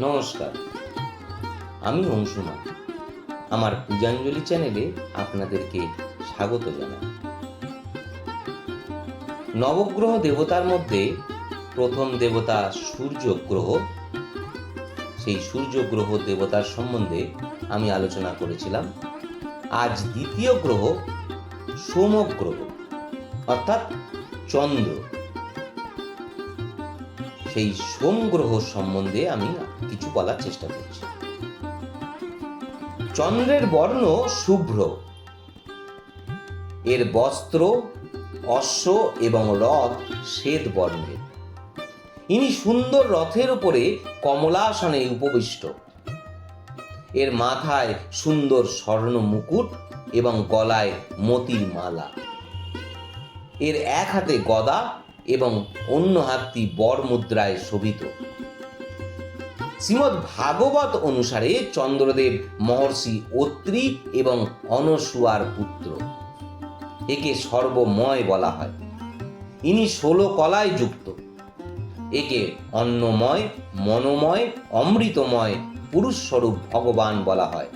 নমস্কার। আমি অংশুমান আমার পূজাঞ্জলি চ্যানেলে আপনাদেরকে স্বাগত জানাই। নবগ্রহ দেবতার মধ্যে প্রথম দেবতা সূর্য গ্রহ সেই সূর্য গ্রহ দেবতার সম্বন্ধে আমি আলোচনা করেছিলাম। আজ দ্বিতীয় গ্রহ সোম গ্রহ অর্থাৎ চন্দ্র। সেই সোম গ্রহ সম্বন্ধে আমি কিছু বলার চেষ্টা করছি। চন্দ্রের বর্ণ শুভ্র। এর বস্ত্র, অশ্ব এবং রথ শ্বেত বর্ণের। ইনি সুন্দর রথের উপরে কমলাসনে উপবিষ্ট। এর মাথায় সুন্দর স্বর্ণ মুকুট এবং গলায় মতির মালা। এর এক হাতে গদা এবং অন্য হাতটি বর মুদ্রায় শোভিত। শ্রীমৎ ভাগবত অনুসারে চন্দ্রদেব মহর্ষি অত্রি এবং অনসুয়ার পুত্র। একে সর্বময় বলা হয়। ইনি ষোলো কলায় যুক্ত। একে অন্নময়, মনোময়, অমৃতময় পুরুষ স্বরূপ ভগবান বলা হয়।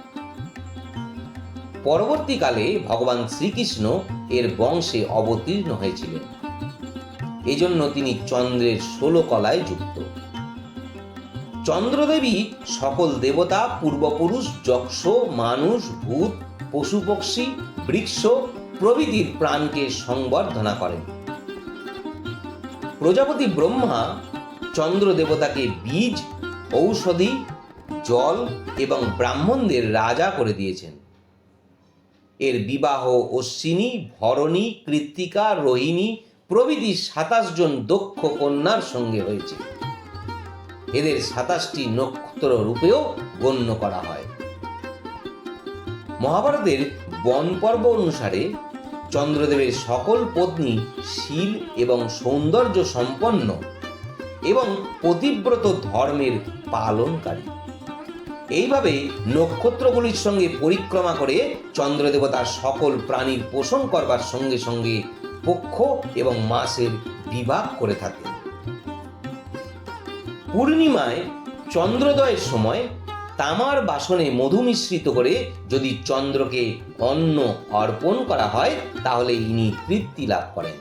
পরবর্তীকালে ভগবান শ্রীকৃষ্ণ এর বংশে অবতীর্ণ হয়েছিলেন। এজন্য তিনি চন্দ্রের ষোলো কলায় যুক্ত। চন্দ্রদেবী সকল দেবতা, পূর্বপুরুষ, যক্ষ, মানুষ, ভূত পশু পক্ষী বৃক্ষ প্রভৃতির প্রাণকে সংবর্ধনা করেন। প্রজাপতি ব্রহ্মা চন্দ্র দেবতাকে বীজ, ঔষধি, জল এবং ব্রাহ্মণদের রাজা করে দিয়েছেন। এর বিবাহ অশ্বিনী, ভরণী, কৃত্তিকা, রোহিণী প্রভৃতি সাতাশ জন দক্ষ কন্যার সঙ্গে হয়েছে। এদের সাতাশটি নক্ষত্র রূপেও গণ্য করা হয়। মহাভারতের বন পর্ব অনুসারে চন্দ্রদেবের সকল পত্নী শীল এবং সৌন্দর্য সম্পন্ন এবং পতিব্রত ধর্মের পালনকারী। এইভাবে নক্ষত্রগুলির সঙ্গে পরিক্রমা করে চন্দ্রদেবতার সকল প্রাণীর পোষণ করবার সঙ্গে সঙ্গে পক্ষ এবং মাসের বিভাগ করে থাকে। পূর্ণিমায় চন্দ্রোদয়ের সময় তামার বাসনে মধু মিশ্রিত করে যদি চন্দ্রকে অন্ন অর্পণ করা হয়, তাহলে ইনি তৃপ্তি লাভ করেন।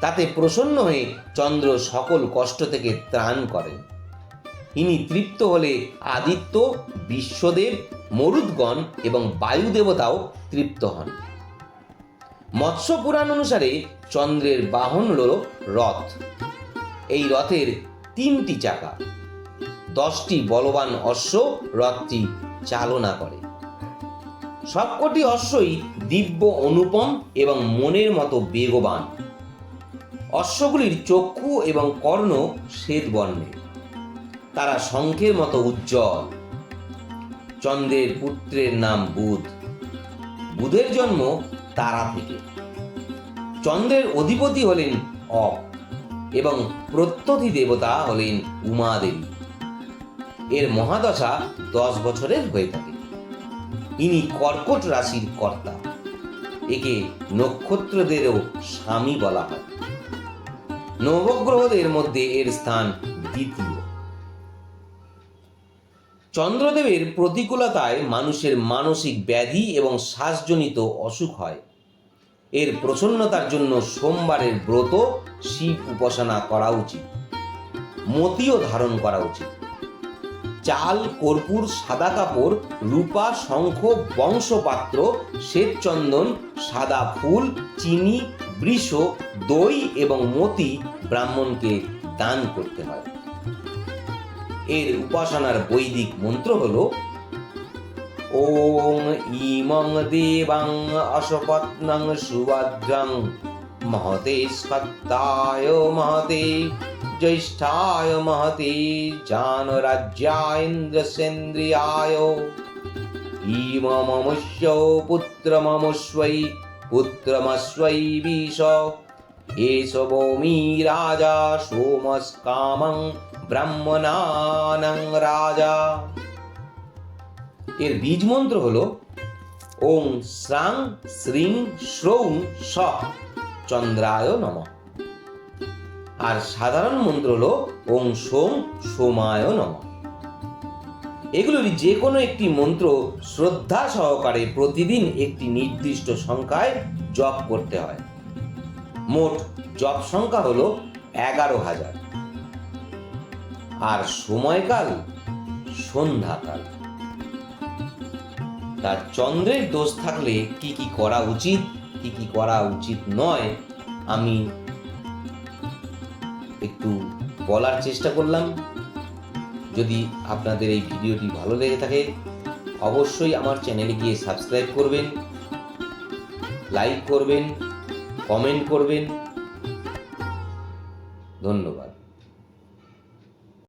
তাতে প্রসন্ন হয়ে চন্দ্র সকল কষ্ট থেকে ত্রাণ করেন। ইনি তৃপ্ত হলে আদিত্য, বিশ্বদেব, মরুদগণ এবং বায়ু দেবতাও তৃপ্ত হন। মৎস্য পুরাণ অনুসারে চন্দ্রের বাহন হল রথ। এই রথের তিনটি চাকা। দশটি বলবান অশ্ব, রথটি চালনা করে। সবকটি অশ্বই দিব্য অনুপম এবং মনের মতো বেগবান। অশ্বগুলির চক্ষু এবং কর্ণ শ্বেত বর্ণের তারা শঙ্খের মতো উজ্জ্বল। চন্দ্রের পুত্রের নাম বুধ। বুধের জন্ম তারা থেকে। চন্দ্রের অধিপতি হলেন অপ এবং প্রত্যধি দেবতা হলেন উমা দেবী এর মহাদশা দশ বছরের হয়ে থাকে। ইনি কর্কট রাশির কর্তা। একে নক্ষত্রদেরও স্বামী বলা হয়। নবগ্রহদের মধ্যে এর স্থান দ্বিতীয়। চন্দ্রদেবের প্রতিকূলতায় মানুষের মানসিক ব্যাধি এবং শ্বাসজনিত অসুখ হয়। এর প্রসন্নতার জন্য সোমবারের ব্রত শিব উপাসনা করা উচিত। মতিও ধারণ করা উচিত। চাল, কর্পূর, সাদা কাপড়, রূপা, শঙ্খ, বংশপাত্র, শ্বেতচন্দন, সাদা ফুল, চিনি, বৃষ, দই এবং মতি ব্রাহ্মণকে দান করতে হয়। এর উপাসনার বৈদিক মন্ত্র হল, ওম ইমং দেবাং অশপত্নং সুভদ্রং মহতে স্কত্তায় মহতে, জ্যৈষ্ঠায় মহতে জানরাজ্যাইন্দ্রসেন্দ্রিয়ায় ইমমমস্য পুত্রমমস্বৈ পুত্রমস্বৈ বিষ এষ ভৌমি রাজা সোমস্কামং ব্রাহ্মণানং রাজা। এর বীজ মন্ত্র হলো, ওং শ্রাং শ্রীং শ্রৌং স, চন্দ্রায় নমঃ। আর সাধারণ মন্ত্র হলো, ওং সোম সোমায় নম। এগুলোর যে কোনো একটি মন্ত্র শ্রদ্ধা সহকারে প্রতিদিন একটি নির্দিষ্ট সংখ্যায় জপ করতে হয়। মোট জপ সংখ্যা হলো এগারো হাজার। আর সময়কাল সন্ধ্যাকাল। তার চন্দ্রের দোষ থাকলে কি কি করা উচিত, কি কি করা উচিত নয়, আমি একটু বলার চেষ্টা করলাম। যদি আপনাদের এই ভিডিওটি ভালো লেগে থাকে, অবশ্যই আমার চ্যানেলে গিয়ে সাবস্ক্রাইব করবেন, লাইক করবেন, কমেন্ট করবেন। ধন্যবাদ।